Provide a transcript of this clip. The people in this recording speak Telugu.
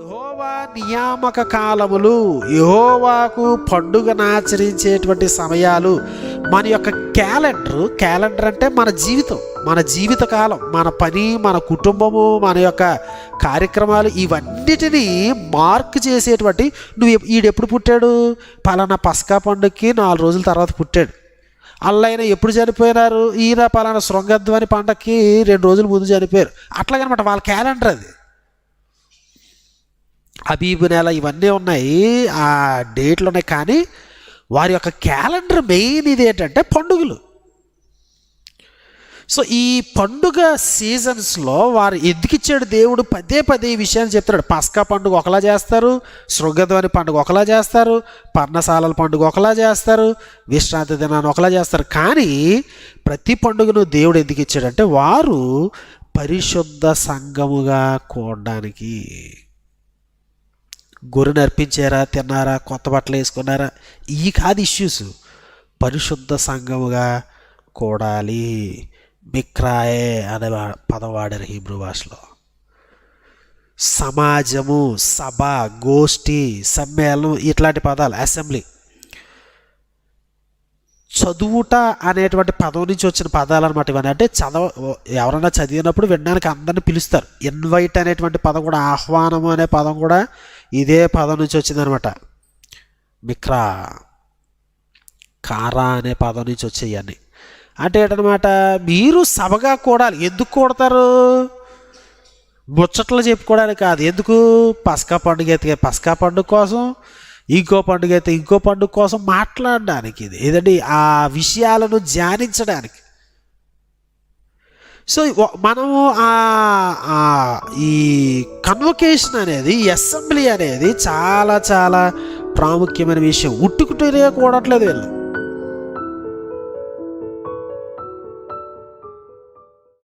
యహోవా నియామక కాలములు యహోవాకు పండుగను ఆచరించేటువంటి సమయాలు మన యొక్క క్యాలెండర్ క్యాలెండర్ అంటే మన జీవితం మన జీవిత కాలం మన పని మన కుటుంబము మన యొక్క కార్యక్రమాలు ఇవన్నిటినీ మార్క్ చేసేటువంటి నువ్వు ఈడెప్పుడు పుట్టాడు? పలానా పసకా పండుగకి నాలుగు రోజుల తర్వాత పుట్టాడు. అల్లైన ఎప్పుడు చనిపోయినారు? ఈయన పలానా శృంగధ్వని పండక్కి రెండు రోజుల ముందు చనిపోయారు. అట్లాగనమాట వాళ్ళ క్యాలెండర్ అది. అబీబు నెల ఇవన్నీ ఉన్నాయి ఆ డేట్లు ఉన్నాయి కానీ వారి యొక్క క్యాలెండర్ మెయిన్ ఇది ఏంటంటే పండుగలు. సో ఈ పండుగ సీజన్స్లో వారు ఎందుకిచ్చాడు దేవుడు పదే పదే ఈ విషయాన్ని చెప్తాడు పస్కా పండుగ ఒకలా చేస్తారు శృంగధ్వని పండుగ ఒకలా చేస్తారు పర్ణశాలల పండుగ ఒకలా చేస్తారు విశ్రాంతి దినాన్ని ఒకలా చేస్తారు. కానీ ప్రతి పండుగను దేవుడు ఎందుకు ఇచ్చాడంటే వారు పరిశుద్ధ సంఘముగా కూడడానికి. గొర్రెను అర్పించారా తిన్నారా కొత్త బట్టలు వేసుకున్నారా ఈ కాదు ఇష్యూస్ పరిశుద్ధ సంఘముగా కూడాలి. బిక్రాయే అనే వా- పదం వాడారు హీబ్రూ భాషలో. సమాజము సభ గోష్ఠి సమ్మేళనం ఇట్లాంటి పదాలు అసెంబ్లీ. చదువుట అనేటువంటి పదం నుంచి వచ్చిన పదాలు అనమాట ఇవన్నీ. అంటే చదవ ఎవరైనా చదివినప్పుడు వినడానికి అందరిని పిలుస్తారు. ఇన్వైట్ అనేటువంటి పదం కూడా ఆహ్వానము అనే పదం కూడా ఇదే పదం నుంచి వచ్చిందనమాట మిక్రా కారా అనే పదం నుంచి వచ్చేయన్ని అంటే ఏంటనమాట మీరు సభగా కూడాలి ఎందుకు కూడతారు? ముచ్చట్లు చెప్పుకోవడానికి కాదు. ఎందుకు? పసకా పండుగ అయితే పసకా పండుగ కోసం ఇంకో పండుగ అయితే ఇంకో పండుగ కోసం మాట్లాడడానికి ఇది. ఏదండి? ఆ విషయాలను ధ్యానించడానికి. సో మనము ఆ ఈ కన్వకేషన్ అనేది అసెంబ్లీ అనేది చాలా చాలా ప్రాముఖ్యమైన విషయం. ఉట్టుకుంటూనే కూడట్లేదు వీళ్ళు.